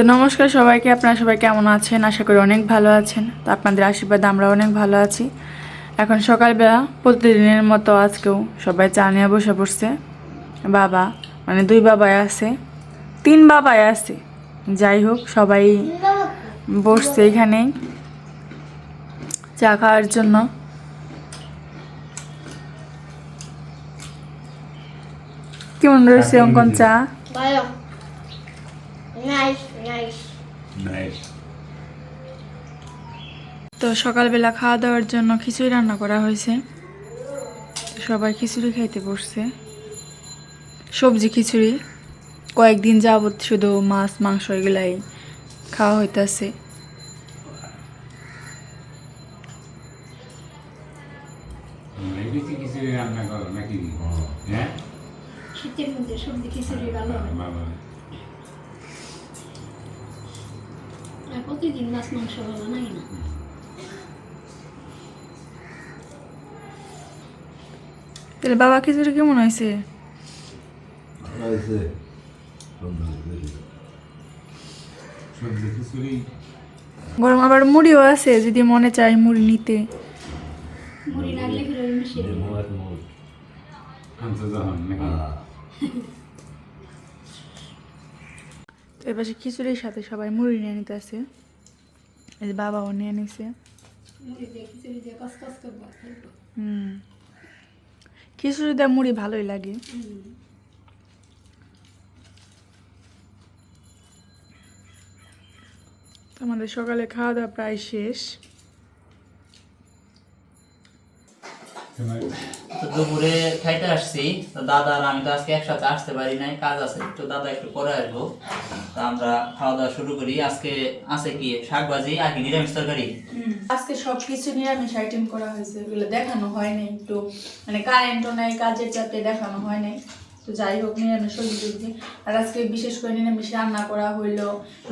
তো নমস্কার সবাইকে, আপনারা সবাই কেমন আছেন? আশা করি অনেক ভালো আছেন। তো আপনাদের আশীর্বাদ আমরা অনেক ভালো আছি। এখন সকালবেলা, প্রতিদিনের মতো আজকেও সবাই চা নিয়ে বসে পড়ছে। বাবা মানে দুই বাবাই আছে, তিন বাবাই আছে। যাই হোক, সবাই বসছে এখানেই চা খাওয়ার জন্য। কেমন রয়েছে, অঙ্কন চা? ভালো নাইস নাইস তো সকালবেলা খাওয়া দাওয়ার জন্য খিচুড়ি রান্না করা হয়েছে। সবাই খিচুড়ি খাইতে বসছে। সবজি খিচুড়ি। কয়েকদিন যাবত শুধু মাছ মাংস এগুলাই খাওয়া হইতাছে। কিছু রান্না করো নাকি? হ্যাঁ? শীতের মধ্যে সবজি খিচুড়ি ভালো হয় বাবা আর প্রতিদিন মাছ মাংস ভালো নাই না। তাহলে বাবা খিচুড়ি কেমন হয়েছে? গরম আবার মুড়িও আছে যদি মনে চায় মুড়ি নিতে। মুড়ি লাগলে এবার খিচুড়ির সাথে সবাই মুড়ি নিয়ে নিতে আছে এই বাবা বাবাও নিয়ে নিছে। দিয়ে হুম। খিচুড়ি দেওয়া মুড়ি ভালোই লাগে। আমাদের সকালে খাওয়া দাওয়া প্রায় শেষ। তো দুপুরে খাইতে আসছি। তো দাদা আর আমি তো আজকে একসাথে আসতে পারি নাই কাজ আছে তো দাদা একটু পরে আসব। তো আমরা খাওয়া দাওয়া শুরু করি। আজকে আছে কি শাক ভাজি আর কি নিরামিষ তরকারি? আজকে সব কিছু নিরামিষ আইটেম করা হয়েছে এগুলো দেখানো হয়নি একটু। মানে কারেন্টও নাই কাজের চাপে দেখানো হয় নাই। তো যাই হোক নিরামিষ সবজি আর আজকে বিশেষ করে নিরামিষ রান্না করা হইল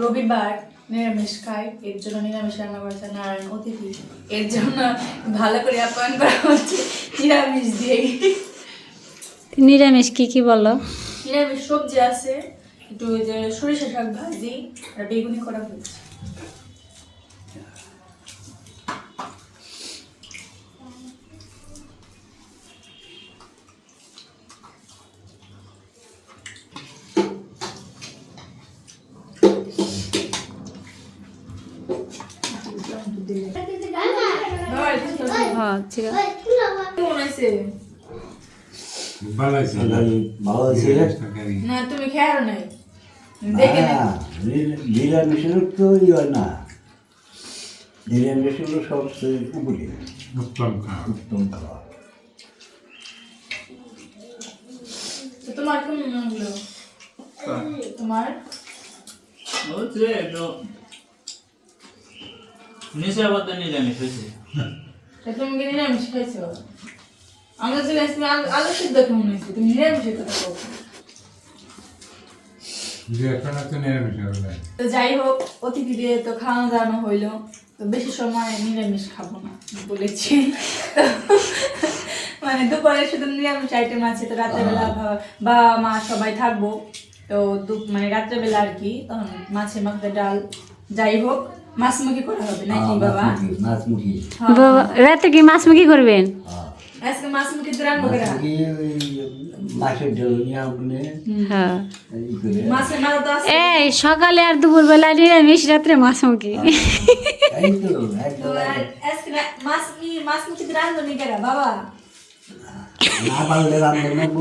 রবিবার। নিরামিষ খাই এর জন্য নিরামিষ রান্না করেছে নারায়ণ অতিথি। এর জন্য ভালো করে আপ্যায়ন করা হচ্ছে নিরামিষ দিয়ে নিরামিষ কি কি বলো? নিরামিষ সবজি আছে একটু সরিষা শাক ভাজি আর বেগুনি করা হয়েছে। হ্যাঁ ঠিক আছে। না তুমি খেয়াল নাই। দেখে নিরামিষের তো ই হয় না। নিরামিষ হলো সবচেয়ে উপরে। উত্তম উত্তম খাওয়া তোমার কেমন লাগল তোমার? হচ্ছে একটু নিচে আবার নিরামিষ হয়েছে তুমি কি নিরামিষ খাইছো? আমরা যে তুমি আলু- আলু সিদ্ধ কেমন হয়েছে? তুমি নিরামিষের কথা বলছো তো যাই হোক অতিথি দিয়ে তো খাওয়া দাওয়ানো হইল। তো বেশি সময় নিরামিষ খাব না বলেছি। মানে দুপুরে শুধু নিরামিষ আইটেম আছে তো রাত্রেবেলা বা- বাবা মা সবাই থাকব। তো মানে রাত্রেবেলা আর কি তখন মাছে মাখতে ডাল। যাই হোক মাছ মুখি করা হবে নাকি বাবা? নাচমুখী হ্যাঁ। বাবা, রাতে কি মাছ মুখি করবেন আজকে মাছ মুখি মাছের হ্যাঁ। মাছের তো এই সকালে আর দুপুর বেলা নিরামিষ রাত্রে মাছ মুখি এই তো তো একদম। আর আজকে মাছ কি মাছ মুখি তো রান্না বাবা? না পারলে রান্না নেব।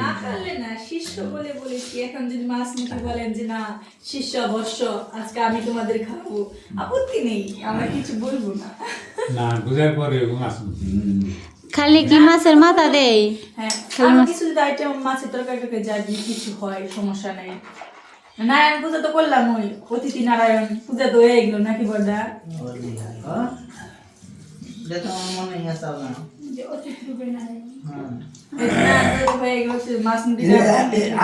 না পারলে না শিষ্য বলে বলেছি এখন যদি মাছ মুখে বলেন যে না শিষ্য অবশ্য আজকে আমি তোমাদের খাব। আপত্তি নেই আমরা কিছু বলব না। না বুঝার পরে এবং খালি কি মাছের মাথা দেই হ্যাঁ কিছু যদি আইটেম মাছের তরকারি টরকারি যা কিছু হয় সমস্যা নেই। নারায়ণ পূজা তো করলাম ওই অতিথি নারায়ণ পূজা তো হয়ে গেলো নাকি বড়দা যেটা আমার মনে আছে না। হয়ে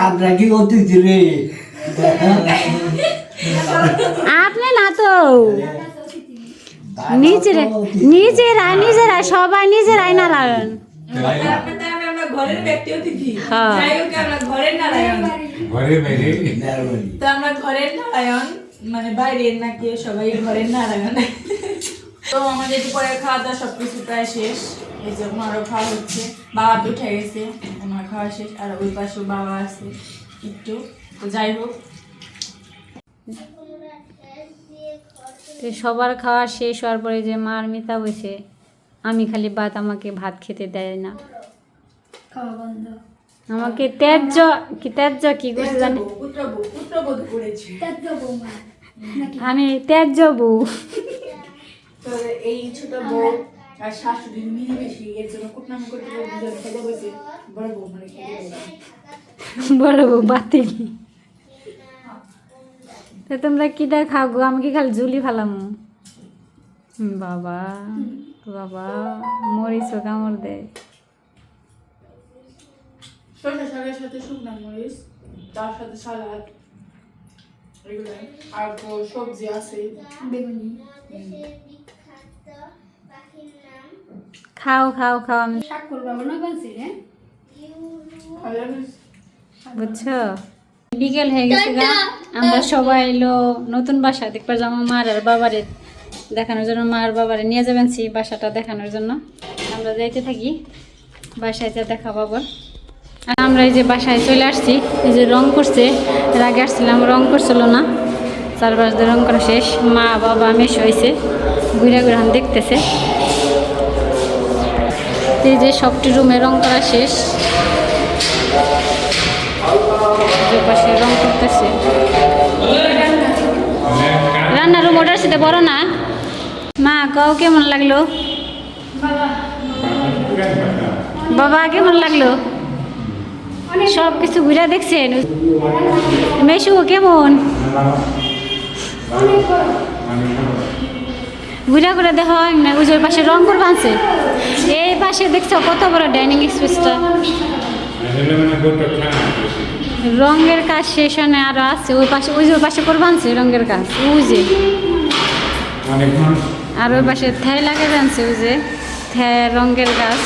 আমরা কি অতিথি রে আপনি না তো। নিজেরা নিজেরা নিজেরা সবাই নিজেরাই নারায়ণ। আমরা ঘরের ব্যক্তি অতিথি হ্যাঁ। যাই হোক আমরা ঘরের নারায়ণ ঘরে বাইরে মেয়ের বাড়ি তো আমরা ঘরের নারায়ণ মানে বাইরের না কেউ সবাই ঘরের নারায়ণ? তো আমাদের দুপুরের খাওয়া দাওয়া সব কিছু প্রায় শেষ। এই যে ওনারও খাওয়া হচ্ছে। বাবা তো উঠে গেছে ওনার খাওয়া শেষ আর ওই পাশেও বাবা আছে একটু। তো যাই হোক। তো সবার খাওয়া শেষ হওয়ার পরে যে মার মিতা বসে আমি খালি ভাত আমাকে ভাত খেতে দেয় না। আমাকে ত্যাজ্য কি ত্যাজ্য কি করছে জানি? নাকি আমি ত্যাজ্য বউ। তো এই ছোট বউ আর শাশুড়ি মিলে বেশি এর জন্য কুটনাম করতে করে দুজন খেতে বসে। বড় বউ মানে খেতে বড় বউ বাতিল। তো তোমরা কিটা খাও গো? আমি কি খালি জুলি ফেলাম? বাবা বাবা মরিচ কামড় দেয় সরষে শাকের সাথে শুকনো মরিচ তার সাথে সালাদ আর তো সবজি আছে। বেগুনি। খাও খাও খাও আমি শাক করব না বলছি রে বুঝছ? বিকেল হয়ে গেছে গা। আমরা সবাই এলো নতুন বাসা দেখবার যাব মার আর বাবারে দেখানোর জন্য মার বাবারে নিয়ে যাবেন সেই বাসাটা দেখানোর জন্য। আমরা যাইতে থাকি বাসায় যা দেখা পাবো। আর আমরা এই যে বাসায় চলে আসছি এই যে রং করছে এর আগে আসছিলাম রং করছিল না। চারপাশ দিয়ে রং করা শেষ। মা বাবা মেশ হয়েছে ঘুরে ঘুরে দেখতেছে। এই যে সবটি রুমে রং করা শেষ। যে পাশে রং করতেছে। রান্নার রুম ওটার সাথে বড় না? মা কাউ কেমন লাগল? বাবা, কেমন লাগল? সব কিছু ঘুরে দেখছেন? মেশু কেমন? ঘুরে ঘুরে দেখো না উজোর পাশে রং করবা আছে এই পাশে দেখছ কত বড় ডাইনিং স্পেসটা রঙের কাজ শেষ হয় আরও আছে। ওই পাশে, ওই যে পাশে করবা আনছে রঙের কাজ, ওই যে। আর ওই পাশে থ্যায় লাগে জানছে ওই যে। রঙের গাছ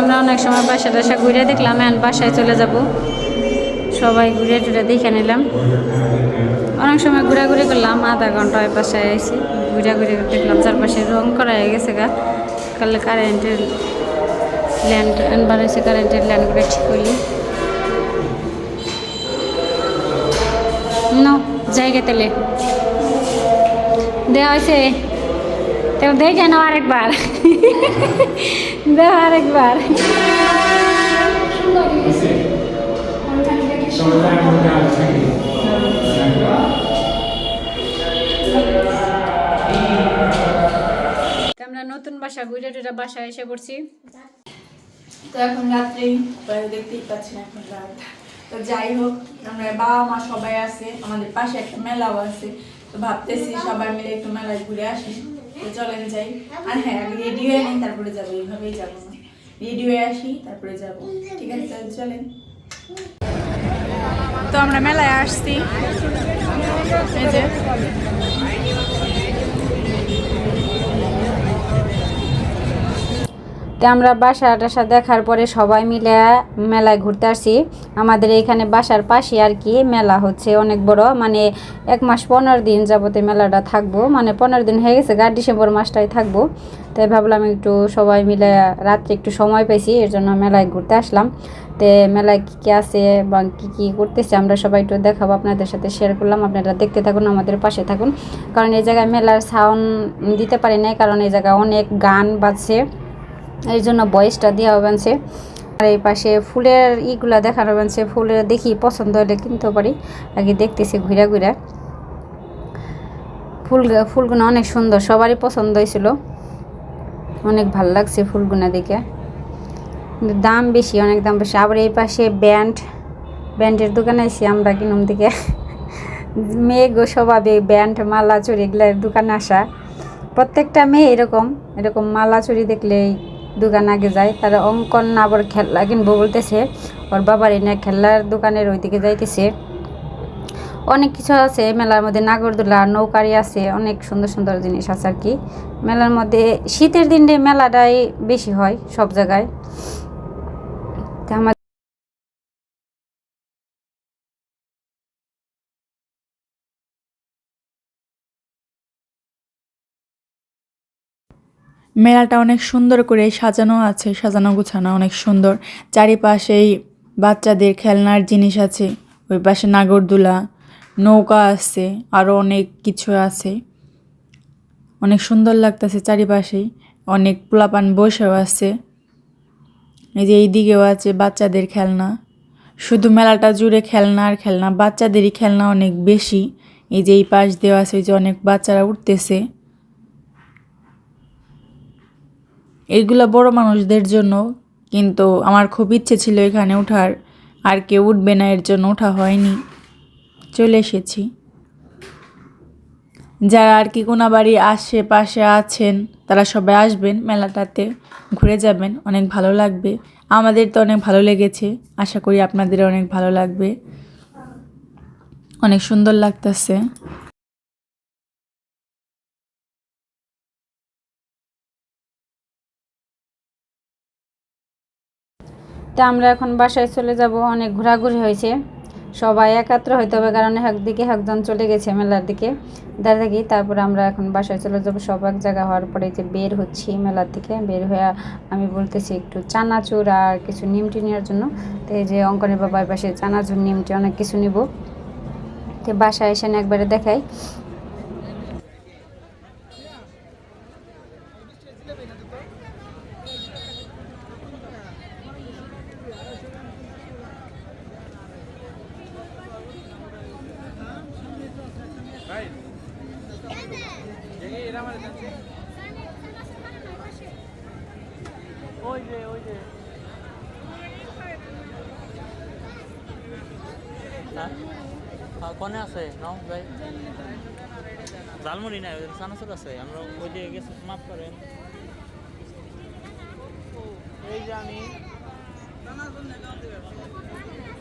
আমরা অনেক সময় বাসা টাসা ঘুরে দেখলাম, এখন বাসায় চলে যাব। সবাই ঘুরে টুরে দেখে নিলাম। অনেক সময় ঘোরাঘুরি করলাম, আধা ঘণ্টা ওই বাসায় এসে ঘুরাঘুরি দেখলাম চারপাশে রং করা হয়ে গেছে গা। কালে কারেন্টের ল্যান্ড বানাইছে কারেন্টের ল্যান্ডগুলো ঠিক করলি ন, জায়গা তেলে দেওয়া হয়েছে। তো দেখে নাও আরেকবার। দেওয়া আরেকবার। সুন্দর হয়েছে আমরা নতুন বাসা ঘুরে টুরে বাসায় এসে পড়ছি। তো এখন রাত্রে দেখতেই পাচ্ছি না এখন রাত। তো যাই হোক, আমরা বাবা, মা সবাই আছে, আমাদের পাশে একটা মেলাও আছে। তো ভাবতেছি সবাই মিলে একটু মেলায় ঘুরে আসি। তো চলেন যাই। আর হ্যাঁ আগে রেডি হয়ে নিই, তারপরে যাব, এইভাবেই যাব। রেডি হয়ে আসি, তারপরে যাব। ঠিক আছে চলেন। তো আমরা মেলায় আসছি। এই যে তো আমরা বাসা টাসা দেখার পরে সবাই মিলে মেলায় ঘুরতে আসছি। আমাদের এখানে বাসার পাশে আর কি মেলা হচ্ছে, অনেক বড়। মানে এক মাস পনেরো দিন যাবতে মেলাটা থাকব। মানে পনেরো দিন হয়ে গেছে গা ডিসেম্বর মাসটাই থাকব। তাই ভাবলাম একটু সবাই মিলে রাত্রে একটু সময় পেয়েছি, এর জন্য মেলায় ঘুরতে আসলাম। তে মেলায় কী কী আছে বা কী কী করতেছে আমরা সবাই একটু দেখাবো, আপনাদের সাথে শেয়ার করলাম। আপনারা দেখতে থাকুন, আমাদের পাশে থাকুন। কারণ এই জায়গায় মেলার সাউন্ড দিতে পারি নাই, কারণ এই জায়গায় অনেক গান বাজছে। এই জন্য বয়সটা দেওয়া হবেনছে আর এই পাশে ফুলের ইগুলা দেখানো হবেনছে ফুলের দেখি পছন্দ হলে কিনতে পারি। আগে দেখতেছি ঘুরে ঘুরে। ফুল, ফুলগুলো অনেক সুন্দর, সবারই পছন্দ হয়েছিল। অনেক ভালো লাগছে ফুলগুলো দেখে। দাম বেশি, অনেক দাম বেশি। আবার এই পাশে ব্যান্ড, ব্যান্ডের দোকানে আছি আমরা কিনুম দিকে মেয়ে স্বভাবে ব্যান্ড, মালা চুরি এগুলার দোকানে আসা। প্রত্যেকটা মেয়ে এরকম এরকম মালা চুরি দেখলেই দোকান আগে যায় তারা অঙ্কন আবার খেলা কিনবো বলতেছে। ওর বাবার এনে খেলার দোকানের ওইদিকে যাইতেছে। অনেক কিছু আছে, মেলার মধ্যে নাগরদোলা, নৌকারি আছে, অনেক সুন্দর সুন্দর জিনিস আছে আর কি। মেলার মধ্যে শীতের দিনে মেলাটাই বেশি হয় সব জায়গায়। আমার মেলাটা অনেক সুন্দর করে সাজানো আছে, সাজানো গোছানো অনেক সুন্দর। চারিপাশেই বাচ্চাদের খেলনার জিনিস আছে, ওই পাশে নাগরদোলা, নৌকা আছে আরও অনেক কিছু আছে। অনেক সুন্দর লাগতেছে চারিপাশেই, অনেক পোলাপান বসেও আছে। এই যে এই দিকেও আছে বাচ্চাদের খেলনা। শুধু মেলাটা জুড়ে খেলনা আর খেলনা, বাচ্চাদেরই খেলনা অনেক বেশি। এই যে এই পাশ দেওয়া আছে, এই যে অনেক বাচ্চারা উঠতেছে। এইগুলো বড় মানুষদের জন্য, কিন্তু আমার খুব ইচ্ছে ছিল এখানে ওঠার আর কেউ উঠবে না, এর জন্য ওঠা হয়নি। চলে এসেছি। যারা আর কি কোনাবাড়ি আশেপাশে আছেন, তারা সবাই আসবেন মেলাটাতে, ঘুরে যাবেন, অনেক ভালো লাগবে। আমাদের তো অনেক ভালো লেগেছে, আশা করি আপনাদের অনেক ভালো লাগবে। অনেক সুন্দর লাগতেছে। তা আমরা এখন বাসায় চলে যাব। অনেক ঘোরাঘুরি হয়েছে। সবাই একাত্র হইতে হবে কারণ একদিকে একজন চলে গেছে মেলার দিকে। দাঁড়িয়ে থাকি, তারপরে আমরা এখন বাসায় চলে যাব। সব এক জায়গা হওয়ার পরে যে বের হচ্ছি মেলার থেকে বের হয়ে আমি বলতেছি একটু চানাচুর আর কিছু নিমটি নেওয়ার জন্য। তো এই যে অঙ্কনের বাবার পাশে চানাচুর, নিমটি অনেক কিছু নিব। তো বাসায় এসে একবারে দেখাই। কনে আছে নাও ভাই? জালমুড়ি নাই সানাসুর আছে, আমরা ওই যে গেছি, মাফ করেন। এই যে আমি,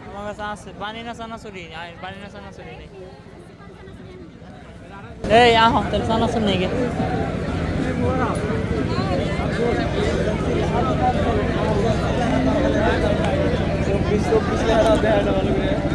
আমার কাছে আছে বানি না আর বানি না চানাচুরি নেই। এই, আহ তাহলে চানাচুর নেই গে। পনেরোশো টাকা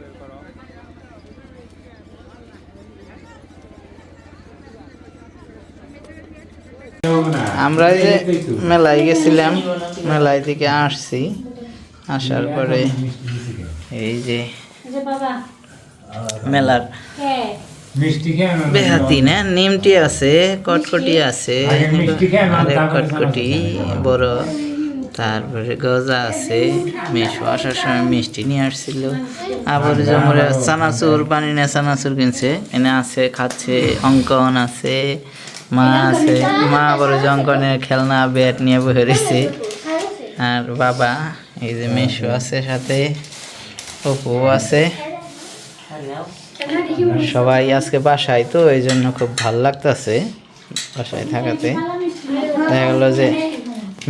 বের করো। আমরা যে মেলায় গেছিলাম মেলায় থেকে আসছি। আসার পরে এই যে মেলার বেহাতি না? নিমটি আছে কটকটি আছে কটকটি বড় তারপরে গজা আছে, মেশো আসার সময় মিষ্টি নিয়ে আসছিল। আবার জমরে চানাচুর, পানি না চানাচুর কিনছে, এনে আছে, খাচ্ছে, অঙ্কন আছে, মা আছে, মা আবার অঙ্কনের খেলনা, ব্যাট নিয়ে বসে রয়েছে। আর বাবা, এই যে মেশো আছে সাথে অপু আছে। সবাই আজকে বাসায়, তো এই জন্য খুব ভালো লাগতেছে, বাসায় থাকাতে। দেখা গেলো যে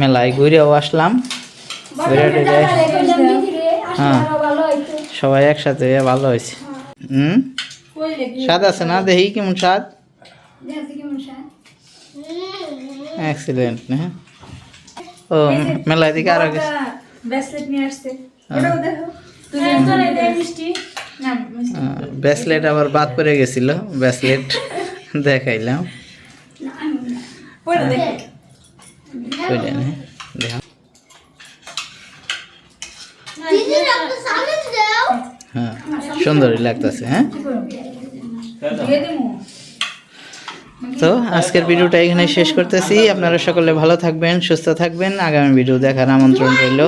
মেলায় ঘুরেও আসলাম। ঘুরে টুরে হ্যাঁ। সবাই একসাথে ভালো হয়েছে। হুম? স্বাদ আছে না? দেখি কেমন স্বাদ? এক্সিলেন্ট হ্যাঁ ও মেলায় দিকে আরও গেছে। ব্রেসলেট নিয়ে আসছে। ওটাও দেখো। তুই মিষ্টি। না মিষ্টি। ব্রেসলেট আবার বাদ পড়ে গেছিল। ব্রেসলেট দেখাইলাম। কইলে না দেখা। হ্যাঁ সুন্দরই লাগতেছে হ্যাঁ? তো আজকের ভিডিওটা এখানে শেষ করতেছি। আপনারা সকলে ভালো থাকবেন সুস্থ থাকবেন। আগামী ভিডিও দেখার আমন্ত্রণ রইল।